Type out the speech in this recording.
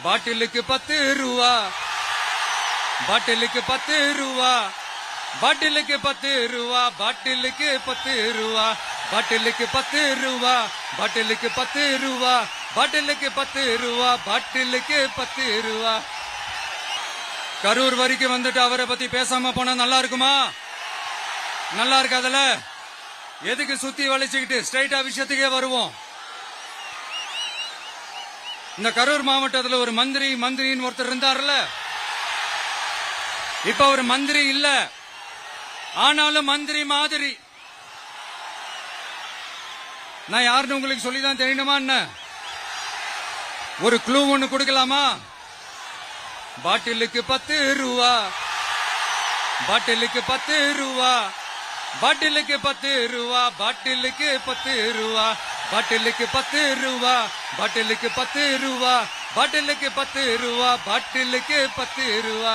பாட்டிலுக்கு பத்து ரூபா பாட்டிலுக்கு பத்து ரூபா பாட்டிலுக்கு பத்து ரூபா பாட்டிலுக்கு பத்து ரூபா பாட்டிலுக்கு பத்து ரூபா பாட்டிலுக்கு பத்து ரூபா பாட்டிலுக்கு பத்து ரூபா பாட்டிலுக்கு பத்து ரூபா கரூர் வரைக்கும் வந்துட்டு அவரை பத்தி பேசாம போனா நல்லா இருக்குமா? நல்லா இருக்காதுல்ல எதுக்கு சுத்தி வளைச்சுக்கிட்டு ஸ்ட்ரைட்டா விஷயத்துக்கே வருவோம். இந்த கரூர் மாவட்டத்தில் ஒரு மந்திரி மந்திரின்னு ஒருத்தர் இருந்தார்ல இப்ப ஒரு மந்திரி இல்ல. ஆனாலும் மந்திரி மாதிரி. நான் யாருன்னு உங்களுக்கு சொல்லிதான் தெரியணுமா என்ன? ஒரு க்ளூ ஒண்ணு கொடுக்கலாமா? பாட்டிலுக்கு பத்து ரூபா பாட்டிலுக்கு பத்து ரூபா பாட்டிலுக்கு பத்து ரூபா பாட்டிலுக்கு பத்து ரூபா பாட்டிலுக்கு பத்து ரூபா பாட்டிலுக்கு பத்து ரூபா பாட்டிலுக்கு பத்து ரூபா பாட்டிலுக்கு பத்து ரூபா